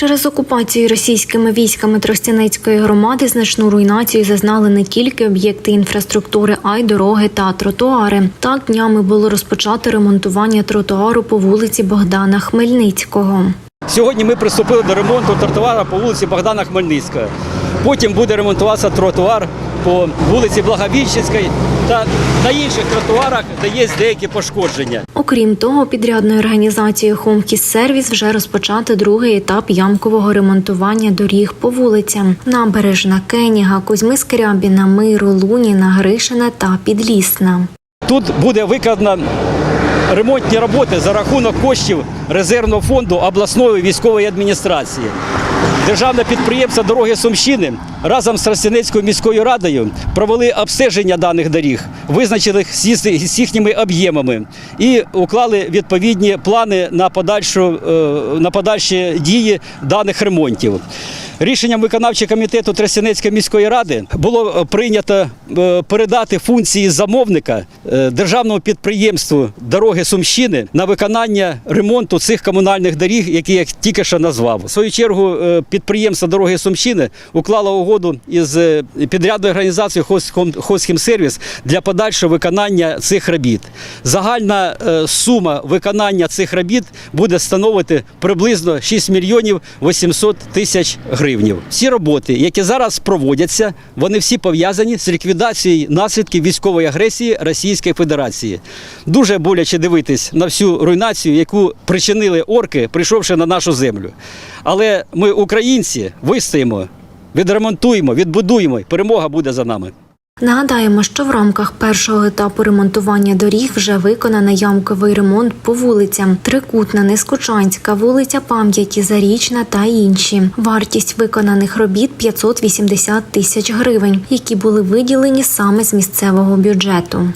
Через окупацію російськими військами Тростянецької громади значну руйнацію зазнали не тільки об'єкти інфраструктури, а й дороги та тротуари. Так днями було розпочато ремонтування тротуару по вулиці Богдана Хмельницького. Сьогодні ми приступили до ремонту тротуара по вулиці Богдана Хмельницького. Потім буде ремонтуватися тротуар по вулиці Благовіщенській та на інших тротуарах, де є деякі пошкодження. Окрім того, підрядною організацією Хомкіс Сервіс вже розпочати другий етап ямкового ремонтування доріг по вулицям: Набережна, Кеніга, Кузьми Скрябіна, Миру, Луніна, Гришина та Підлісна. Тут буде виконано ремонтні роботи за рахунок коштів резервного фонду обласної військової адміністрації. Державне підприємство Дороги Сумщини разом з Ростянецькою міською радою провели обстеження даних доріг, з з їхніми об'ємами і уклали відповідні плани на подальшу е, на подальші дії даних ремонтів. Рішенням виконавчого комітету Тростянецької міської ради було е, прийнято е, передати функції замовника е, державному підприємству Дороги Сумщини на виконання ремонту цих комунальних доріг, які я тільки що назвав. В свою чергу підприємство Дороги Сумщини уклало угоду із підрядною організацією Хозхімсервіс для подальшого виконання цих робіт. Загальна сума виконання цих робіт буде становити приблизно 6 мільйонів 800 тисяч гривень. Всі роботи, які зараз проводяться, вони всі пов'язані з ліквідацією наслідків військової агресії Російської Федерації. Дуже боляче дивитись на всю руйнацію, яку причинили орки, прийшовши на нашу землю. Але ми, українці, вистоїмо, відремонтуємо, відбудуємо. Перемога буде за нами. Нагадаємо, що в рамках першого етапу ремонтування доріг вже виконано ямковий ремонт по вулицям Трикутна, Нескучанська, вулиця Пам'яті, Зарічна та інші. Вартість виконаних робіт 580 тисяч гривень, які були виділені саме з місцевого бюджету.